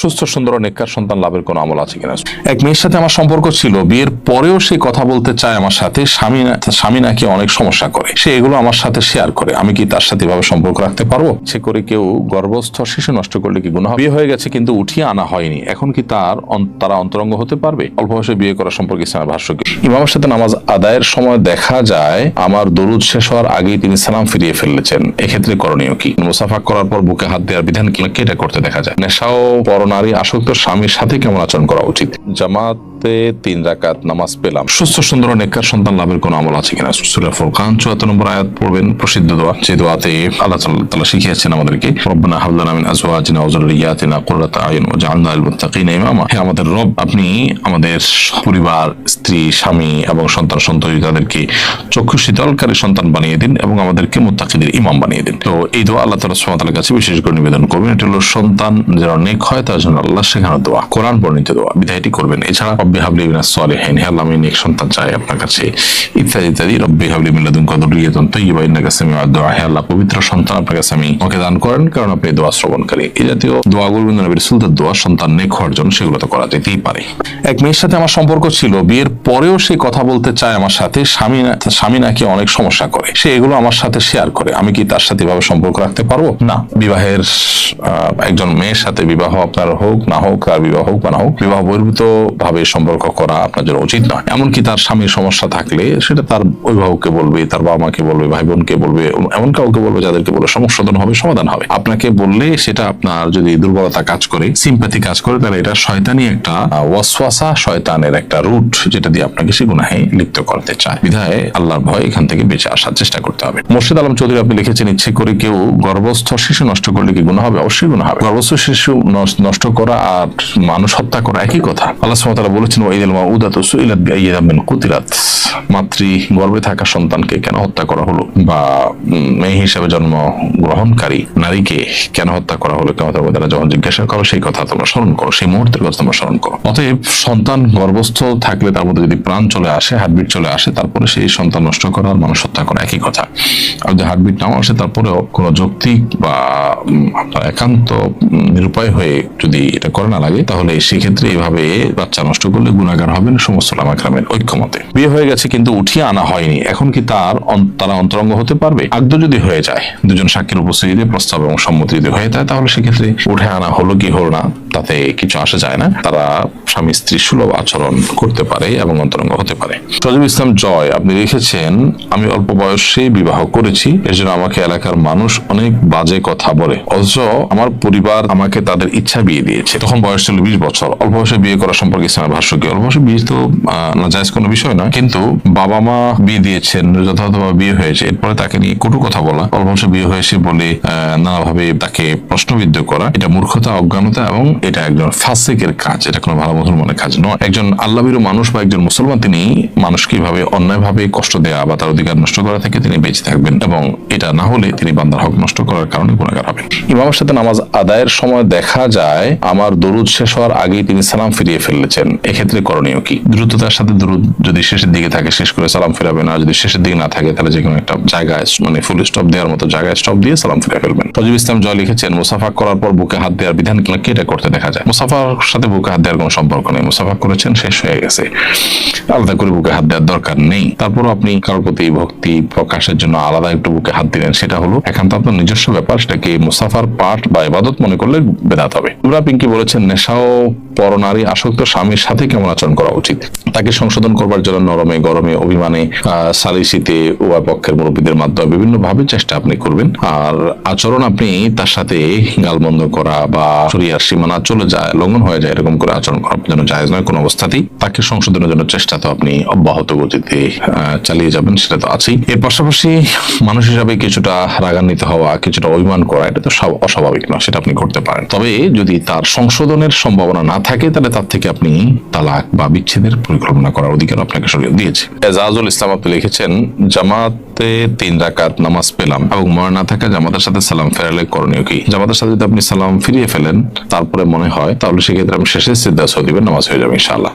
সুস্থ, সুন্দর নেককার সন্তান লাভের কোনো আমল আছে কিনা? এক মেয়ের সাথে আমার সম্পর্ক ছিল, বিয়ের পরেও সে কথা বলতে চায় আমার সাথে, স্বামী স্বামী নাকি অনেক সমস্যা করে। সে এগুলো আমার সাথে শেয়ার করে। আমি কি তার সাথে এভাবে সম্পর্ক রাখতে পারব? সে করে কেউ গর্ভস্থ শিশু নষ্ট করলে কি গুণ বিয়ে হয়ে গেছে কিন্তু উঠিয়ে আনা হয়নি। এখন কি তার তারা অন্তরঙ্গ হতে পারবে? অল্প বয়সে বিয়ে করা সম্পর্কে ইসলামের ভাষ্য ইমামের সাথে নামাজ আদায়ের সময় দেখা যায়, আমার দরুদ শেষ হওয়ার আগেই তিনি সালাম ফিরিয়ে ফেলেছেন। এক্ষেত্রে করণীয় কি? মুসাফা করার পর বুকে হাত দেওয়ার বিধান কি? এটা করতে দেখা যায়। নেশাও ও পরনারী আসক্ত স্বামীর সাথে কেমন আচরণ করা উচিত? জামাতে তিন রাকাত নামাজ পেলাম। সুস্থ, সুন্দর নেককার সন্তান লাভের কোনো আমল আছে কিনা? সূরা ফুরকান 74 নম্বর আয়াত পড়বেন, প্রসিদ্ধ দোয়া। যে দোয়াতে আল্লাহ তাআলা শিখিয়েছেন আমাদেরকে, রব্বানা হাব লানা মিন আজওয়াজিনা ওয়া যুররিয়াতিনা কুররাতা আয়ুন ওয়াজআলনা লিল মুত্তাকিনা ইমামা। হে আমাদের রব, আপনি আমাদের পরিবার, স্ত্রী, স্বামী এবং সন্তান সন্ততি তাদেরকে চক্ষু শীতলকারী সন্তান বানিয়ে দিন এবং আমাদেরকে মুত্তাকিদের ইমাম বানিয়ে দিন। তো এই দোয়া আল্লাহ তাআলা সুবহানাহু ওয়া কাছে বিশেষ করে নিবেদন করবেন। এটা হলো সন্তান যেন নেক হয় তার জন্য আল্লাহ শেখানো দোয়া, কোরআন বর্ণিত দোয়া। বিধায়টি করবেন। এছাড়া রব্বি হাবলি হে আল্লাহ, আমি সন্তান চাই আপনার কাছে। ইত্যাদি ইত্যাদি। রব্বি হাবলি হে আল্লাহ, পবিত্র সন্তান আপনার কাছে আমি ওকে দান করেন, কারণ আপনি দোয়া শ্রবণকারী। এই জাতীয় নবীর দোয়া, সন্তান, নেক হওয়ার জন্য সেগুলো তো করা যেতেই পারে। এক মেয়ের সাথে আমার সম্পর্ক ছিল, বিয়ের পরেও সে কথা বলতে চায় আমার সাথে, স্বামী স্বামী নাকি অনেক সমস্যা করে। সে এগুলো আমার সাথে শেয়ার করে। আমি কি তার সাথে এভাবে সম্পর্ক রাখতে পারব? না। বিবাহের একজন মেয়ের সাথে বিবাহ আপনার হোক, না হোক, তার বিবাহ হোক বা না হোক, বিবাহ বহির্ভূত ভাবে সম্পর্ক করা আপনার জন্য উচিত নয়। এমনকি তার স্বামীর সমস্যা থাকলে সেটা তার অভিভাবককে বলবে, তার বাবা মাকে বলবে ভাই বোনকে বলবে, এমন কাউকে বলবে যাদেরকে বলে সমস্যা হবে, সমাধান হবে। আপনাকে বললে সেটা আপনার যদি দুর্বলতা কাজ করে সিম্প্যাথি কাজ করে, তাহলে এটা শয়তানি একটা ওয়াসওয়াসা, শয়তানের একটা রুট যেটা দিয়ে আপনাকে সে গুনাহে লিপ্ত করতে চায়। বিধায় আল্লাহর ভয় এখান থেকে বেঁচে আসার চেষ্টা করতে হবে। মুর্শিদ আলম চৌধুরী আপনি লিখেছেন, ইচ্ছে করে কেউ গর্ভস্থ শিশু নষ্ট করলে কি গুণ হবে? অবশ্যই গুণ হবে। গর্ভস্থ শিশু নষ্ট করা আর মানুষ হত্যা করা একই কথা। আল্লাহ ওয়া তাআলা বলেছেন, ওয়াইদাল মাউদাতু সুইলাত বিআইয়িদাম মিন কুতিরাত মাতৃ গর্ভে থাকা সন্তানকে কেন হত্যা করা হলো বা মেয়ে হিসেবে জন্ম গ্রহণকারী নারীকে কেন হত্যা করা হলো? কেমন তারা যখন জিজ্ঞাসা করো, সেই কথা তোমরা স্মরণ করো, সেই মুহূর্তের কথা তোমরা স্মরণ করো। অতএব সন্তান গর্ভস্থ থাকলে তার মধ্যে যদি প্রাণ চলে আসে, হার্টবিট চলে আসে, তারপরে সেই সন্তান নষ্ট করা আর মানুষ হত্যা করা একই কথা। আর যদি হার্টবিট নাও আসে, তারপরেও কোনো যৌক্তিক বা আপনার একান্ত নিরুপায় হয়ে যদি এটা করে না লাগে, তাহলে সেক্ষেত্রে এইভাবে বাচ্চা নষ্ট করলে গুণাগার হবেন সমস্ত লামাকরামের ঐক্যমতে। বিয়ে হয়ে গেছে কিন্তু উঠিয়ে আনা হয়নি। এখন কি তার তারা অন্তরঙ্গ হতে পারবে? আগ্দ যদি হয়ে যায়, দুজন সাক্ষীর উপস্থিতিতে প্রস্তাব এবং সম্মতি যদি হয়ে যায়, তাহলে সেক্ষেত্রে উঠে আনা হলো কি হলো না? তাতে কিছু আসে যায় না। তারা স্বামী স্ত্রী সুলভ আচরণ করতে পারে এবং অন্তরঙ্গ হতে পারে। সজিব ইসলাম জয়, আপনি লিখেছেন, আমি অল্প বয়সে বিবাহ করেছি, এর জন্য আমাকে এলাকার মানুষ অনেক বাজে কথা বলে। অথচ আমার পরিবার আমাকে তাদের ইচ্ছা বিয়ে দিয়েছে। তখন বয়স ছিল বিশ বছর। অল্প বয়সে বিয়ে করা সম্পর্কে ইসলামের ভাষ্য কি? অল্প বয়সে বিয়ে তো নাজায়েজ কোনো বিষয় নয়। কিন্তু বাবা মা বিয়ে দিয়েছেন, যথাযথভাবে বিয়ে হয়েছে। এরপরে তাকে নিয়ে কটু কথা বলা, অল্প বয়সে বিয়ে হয়েছে বলে নানাভাবে তাকে প্রশ্নবিদ্ধ করা। এটা মূর্খতা, অজ্ঞানতা এবং এটা একজন ফাসিকের কাজ, এটা কোনো ভালো মুসলমানের কাজ নয়। একজন আল্লাহবিরু মানুষ বা একজন মুসলমান, তিনি মানুষকে কীভাবে অন্যায়ভাবে কষ্ট দেওয়া বা তার অধিকার নষ্ট করা থেকে তিনি বেঁচে থাকবেন এবং এটা না হলে তিনি বান্দার হক নষ্ট করার কারণে গুণাগার হবেন। ইমামের সাথে নামাজ আদায়ের সময় দেখা যায়, আমার দরুদ শেষ হওয়ার আগেই তিনি সালাম ফিরিয়ে ফেলেছেন। এক্ষেত্রে করণীয় কি? দ্রুততার সাথে দরুদ যদি শেষের দিকে থাকে, শেষ করে সালাম ফিরাবেন। আর যদি শেষের দিকে না থাকে, তাহলে যে কোনো একটা জায়গায় মানে ফুল স্টপ দেওয়ার মতো জায়গায় স্টপ দিয়ে সালাম ফিরে ফেলবেন। সজিব ইসলাম জয় লিখেছেন মুসাফা করার পর বুকে হাত দেওয়ার বিধান কি? এটা করতে দেখা যায়। মুসাফার সাথে বুকে হাত দেওয়ার কোনো সম্পর্ক নেই। মুসাফা করেছেন, শেষ হয়ে গেছে। আলাদা করে বুকে হাত দেওয়ার দরকার নেই। তারপর আপনি কারোর প্রতি ভক্তি প্রকাশের জন্য আলাদা একটু বুকে হাত দিলেন, সেটা হলো একান্ত আপনার নিজস্ব ব্যাপার, সেটাকে মুসাফার পাঠ বা ইবাদত মনে করলে বেদাত হবে। ইমরা পিঙ্কি বলেছেন নেশা ও পরনারী আসক্ত স্বামীর সাথে কেমন আচরণ করা উচিত? তাকে সংশোধন করবার জন্য নরমে, গরমে, অভিমানে সালিসিতে উভয় পক্ষের মুরব্বীদের মাধ্যমে বিভিন্ন ভাবে চেষ্টা আপনি করবেন। আর আচরণ আপনি তার সাথে গালবন্ধ করা বা শরিয়ার সীমানা চলে যায়, লঙ্ঘন হয়ে যায়, এরকম করে আচরণ করা জন্য জায়েজ নয় কোনো অবস্থাতেই। তাকে সংশোধনের জন্য চেষ্টা তো আপনি অব্যাহত গতিতে চালিয়ে যাবেন, সেটা তো আছেই। এর পাশাপাশি মানুষ হিসাবে কিছুটা রাগান্বিত হওয়া, কিছুটা অভিমান করা, এটা তো সব- অস্বাভাবিক নয়, সেটা আপনি করতে পারেন। তবে যদি তার সংশোধনের সম্ভাবনা না থাকে, তাহলে তার থেকে আপনি তালাক বা বিচ্ছেদের পরিকল্পনা করার অধিকার আপনাকে সরিয়ে দিয়েছে। এজাজুল ইসলাম আপনি লিখেছেন, জামাতে তিন রাকাত নামাজ পেলাম এবং মনে না থাকা জামাতের সাথে সালাম ফেরালে করণীয় কি? জামাতের সাথে যদি আপনি সালাম ফিরিয়ে ফেলেন, তারপরে মনে হয়, তাহলে সেক্ষেত্রে আমি শেষে সিদ্ধা দিবেন নামাজ হয়ে যাবে, ইনশাআল্লাহ।